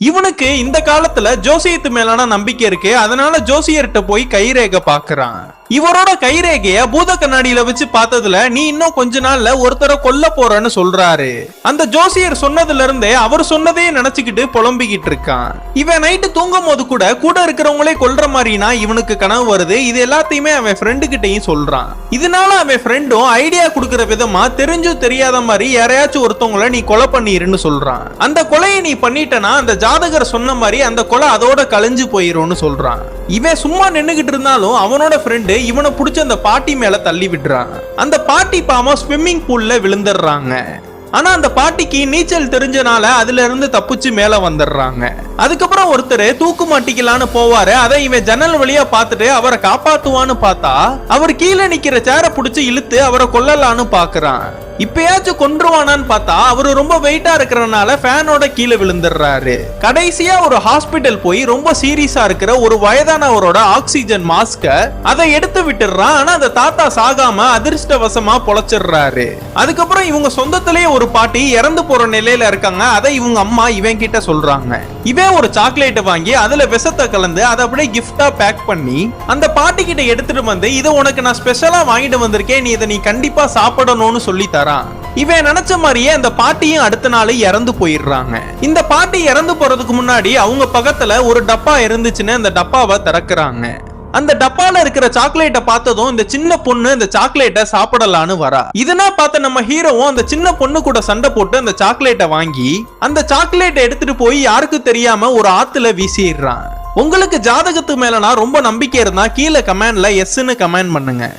இவனுக்கு இந்த காலத்துல ஜோசியத்து மேலான நம்பிக்கை இருக்கு அதனால ஜோசியர்கிட்ட போய் கைரேக பாக்குறான் இவரோட கைரேகைய பூத கண்ணாடியில வச்சு பார்த்ததுல நீ இன்னும் கொஞ்ச நாள்ல ஒருத்தரை கொல்ல போறன்னு சொல்றாரு. அந்த ஜோசியர் சொன்னதுல இருந்தே அவர் சொன்னதே நினைச்சுக்கிட்டு புலம்பிக்கிட்டு இருக்கான். இவன் நைட்டு தூங்கும் போது கூட கூட இருக்கிறவங்களே கொல்ற மாதிரினா இவனுக்கு கனவு வருது. இது எல்லாத்தையுமே அவன் ஃப்ரெண்டு கிட்டையும் சொல்றான். இதனால அவன் ஃப்ரெண்டும் ஐடியா கொடுக்கற விதமா தெரிஞ்சும் தெரியாத மாதிரி யாரையாச்சும் ஒருத்தவங்கள நீ கொலை பண்ணிருன்னு சொல்றான். அந்த கொலையை நீ பண்ணிட்டனா அந்த ஜாதகர் சொன்ன மாதிரி அந்த கொலை அதோட கலைஞ்சு போயிரும்னு சொல்றான். இவன் சும்மா நின்னுகிட்டு இருந்தாலும் அவனோட ஃப்ரெண்டு இவனை பிடிச்ச அந்த பாட்டி மேல தள்ளி விடுறான். அந்த பாட்டி பாமா ஸ்விம்மிங் பூல்ல விழுந்துடுறாங்க. ஆனா அந்த பாட்டிக்கு நீச்சல் தெரிஞ்சனால அதுல இருந்து தப்பிச்சு மேல வந்துடுறாங்க. அதுக்கப்புறம் ஒருத்தர் தூக்கு மாட்டிக்கலான்னு போவாரு. அதை இவன் ஜன்னல் வழியா பார்த்துட்டு அவரை காப்பாத்துவான்னு பார்த்தா அவர் கீழே நிக்கிற சேரை பிடிச்சி இழுத்து அவரை கொல்லலான்னு பாக்குறான் இப்பயாச்சும் கொன்றுவானான்னு பார்த்தா அவரு ரொம்ப வெயிட்டா இருக்கிறனால ஃபேனோட கீழே விழுந்துடுறாரு. கடைசியா ஒரு ஹாஸ்பிட்டல் போய் ரொம்ப சீரியஸா இருக்கிற ஒரு வயதானவரோட ஆக்சிஜன் மாஸ்க அதை எடுத்து விட்டுறான் ஆனா அந்த தாத்தா சாகாம அதிர்ஷ்டவசமா பொழைச்சிடுறாரு. அதுக்கப்புறம் இவங்க சொந்தத்திலேயே ஒரு பாட்டி இறந்து போற நிலையில இருக்காங்க. அதை இவங்க அம்மா இவன் கிட்ட சொல்றாங்க. இவன் ஒரு சாக்லேட்டை வாங்கி அதுல விஷத்தை கலந்து அதை அப்படியே கிஃப்டா பேக் பண்ணி அந்த பாட்டி கிட்ட எடுத்துட்டு வந்து இதை உனக்கு நான் ஸ்பெஷலா வாங்கிட்டு வந்திருக்கேன். நீ இதை நீ கண்டிப்பா சாப்பிடணும்னு சொல்லி தரான். இவன் நினைச்ச மாதிரியே அந்த பாட்டியும் அடுத்த நாள் இறந்து போயிடுறாங்க. இந்த பாட்டி இறந்து போறதுக்கு முன்னாடி அவங்க பக்கத்துல ஒரு டப்பா இருந்துச்சுன்னு அந்த டப்பாவை திறக்கிறாங்க. அந்த டப்பால இருக்கிற சாக்லேட்டை பார்த்ததும் இந்த சின்ன பொண்ணு இந்த சாக்லேட்டை சாப்பிடலான்னு வரா. இதனா பார்த்த நம்ம ஹீரோவும் அந்த சின்ன பொண்ணு கூட சண்டை போட்டு அந்த சாக்லேட்டை வாங்கி அந்த சாக்லேட்டை எடுத்துட்டு போய் யாருக்கும் தெரியாம ஒரு ஆத்துல வீசிடுறான். உங்களுக்கு ஜாதகத்து மேலனா ரொம்ப நம்பிக்கை இருந்தா கீழே கமெண்ட்ல எஸ்ன்னு கமெண்ட் பண்ணுங்க.